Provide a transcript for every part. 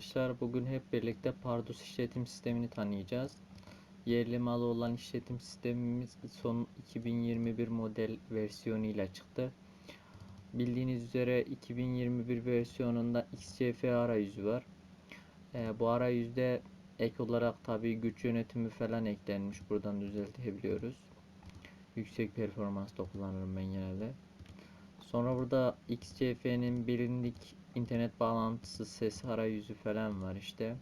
arkadaşlar. Bugün hep birlikte Pardus işletim sistemini tanıyacağız. Yerli malı olan işletim sistemimiz son 2021 model versiyonuyla çıktı. Bildiğiniz üzere 2021 versiyonunda XCF arayüzü var. Ee, bu arayüzde ek olarak tabi güç yönetimi falan eklenmiş. Buradan düzeltebiliyoruz. Yüksek performansta kullanırım ben genelde. Sonra burada XCF'nin bilindik internet bağlantısı ses arayüzü falan var işte.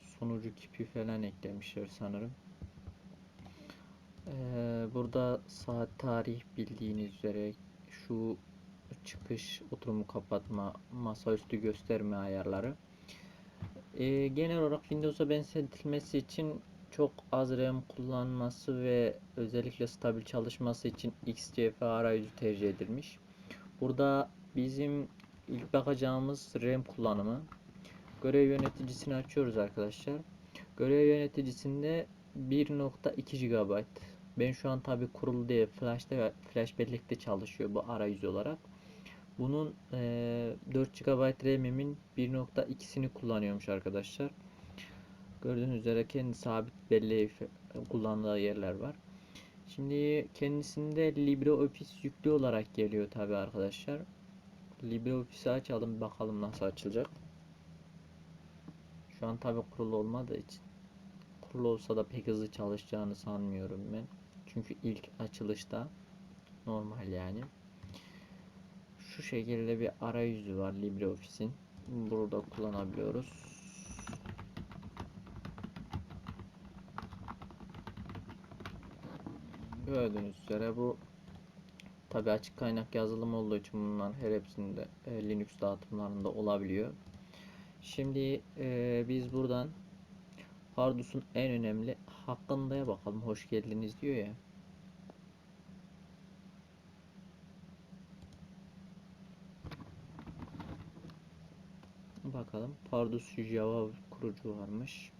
Sunucu kipi falan eklemişler sanırım. Ee, burada saat tarih bildiğiniz üzere şu çıkış, oturumu kapatma, masaüstü gösterme ayarları. Ee, genel olarak Windows'a benzetilmesi için çok az RAM kullanması ve özellikle stabil çalışması için XCF arayüzü tercih edilmiş. Burada bizim ilk bakacağımız RAM kullanımı. Görev yöneticisini açıyoruz arkadaşlar. Görev yöneticisinde 1.2 GB. Ben şu an tabi kurulu diye flash'ta ve flash bellekte çalışıyor bu arayüz olarak. Bunun eee 4 GB RAM'imin 1.2'sini kullanıyormuş arkadaşlar. Gördüğünüz üzere kendi sabit belleği kullandığı yerler var. Şimdi kendisinde LibreOffice yüklü olarak geliyor tabi arkadaşlar. LibreOffice'i açalım bakalım nasıl açılacak. Şu an tabi kurulu olmadığı için. Kurulu olsa da pek hızlı çalışacağını sanmıyorum ben. Çünkü ilk açılışta normal yani. Şu şekilde bir arayüzü var LibreOffice'in. Burada kullanabiliyoruz. Gördüğünüz üzere bu tabi açık kaynak yazılım olduğu için bunlar her hepsinde e, Linux dağıtımlarında olabiliyor. Şimdi e, biz buradan Pardus'un en önemli hakkındaya bakalım. Hoş geldiniz diyor ya. Bakalım. Pardus Java kurucu varmış.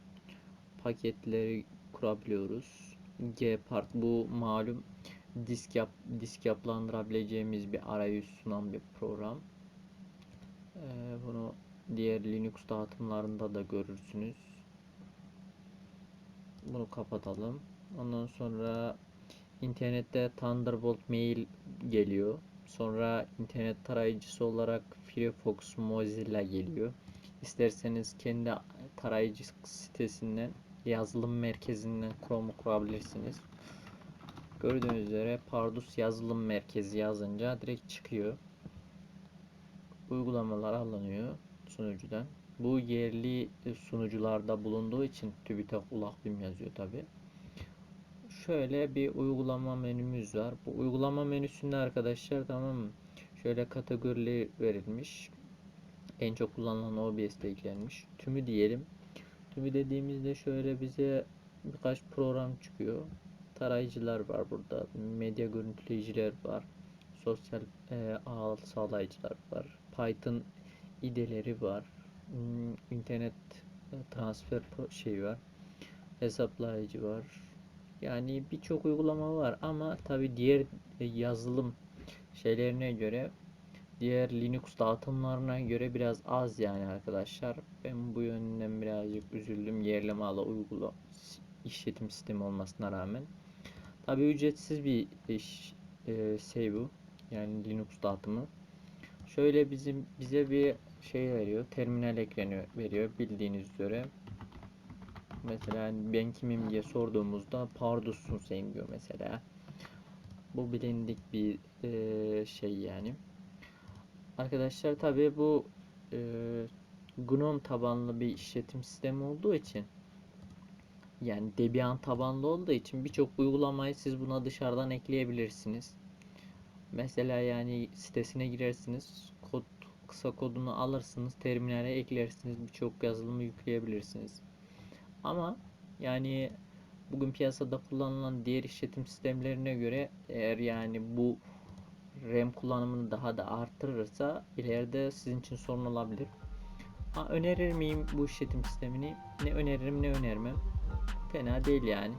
Paketleri kurabiliyoruz. Gpart bu malum disk yap disk yapılandırabileceğimiz bir arayüz sunan bir program. Ee, bunu diğer Linux dağıtımlarında da görürsünüz. Bunu kapatalım. Ondan sonra internette Thunderbolt mail geliyor. Sonra internet tarayıcısı olarak Firefox Mozilla geliyor. İsterseniz kendi tarayıcı sitesinden yazılım merkezinden Chrome'u kurabilirsiniz. Gördüğünüz üzere Pardus yazılım merkezi yazınca direkt çıkıyor. Uygulamalar alınıyor sunucudan. Bu yerli sunucularda bulunduğu için TÜBİTAK ULAKBİM yazıyor tabi. Şöyle bir uygulama menümüz var. Bu uygulama menüsünde arkadaşlar tamam mı? Şöyle kategorileri verilmiş. En çok kullanılan OBS'de eklenmiş. Tümü diyelim. Tümü dediğimizde şöyle bize birkaç program çıkıyor. Tarayıcılar var burada. Medya görüntüleyiciler var. Sosyal e, ağ sağlayıcılar var. Python ideleri var. Hmm, internet e, transfer şey var. Hesaplayıcı var. Yani birçok uygulama var ama tabi diğer e, yazılım şeylerine göre diğer Linux dağıtımlarına göre biraz az yani arkadaşlar. Ben bu yönden birazcık üzüldüm yerli malı uygula işletim sistemi olmasına rağmen. Tabi ücretsiz bir iş, e, şey bu. Yani Linux dağıtımı. Şöyle bizim bize bir şey veriyor. Terminal ekleniyor veriyor bildiğiniz üzere. Mesela ben kimim diye sorduğumuzda Pardus'sun sen diyor mesela. Bu bilindik bir e, şey yani. Arkadaşlar tabi bu e, GNOME tabanlı bir işletim sistemi olduğu için yani Debian tabanlı olduğu için birçok uygulamayı siz buna dışarıdan ekleyebilirsiniz. Mesela yani sitesine girersiniz, kod kısa kodunu alırsınız, terminale eklersiniz, birçok yazılımı yükleyebilirsiniz. Ama yani bugün piyasada kullanılan diğer işletim sistemlerine göre eğer yani bu RAM kullanımını daha da artırırsa ileride sizin için sorun olabilir. Ha, önerir miyim bu işletim sistemini? Ne öneririm ne önermem. Fena değil yani.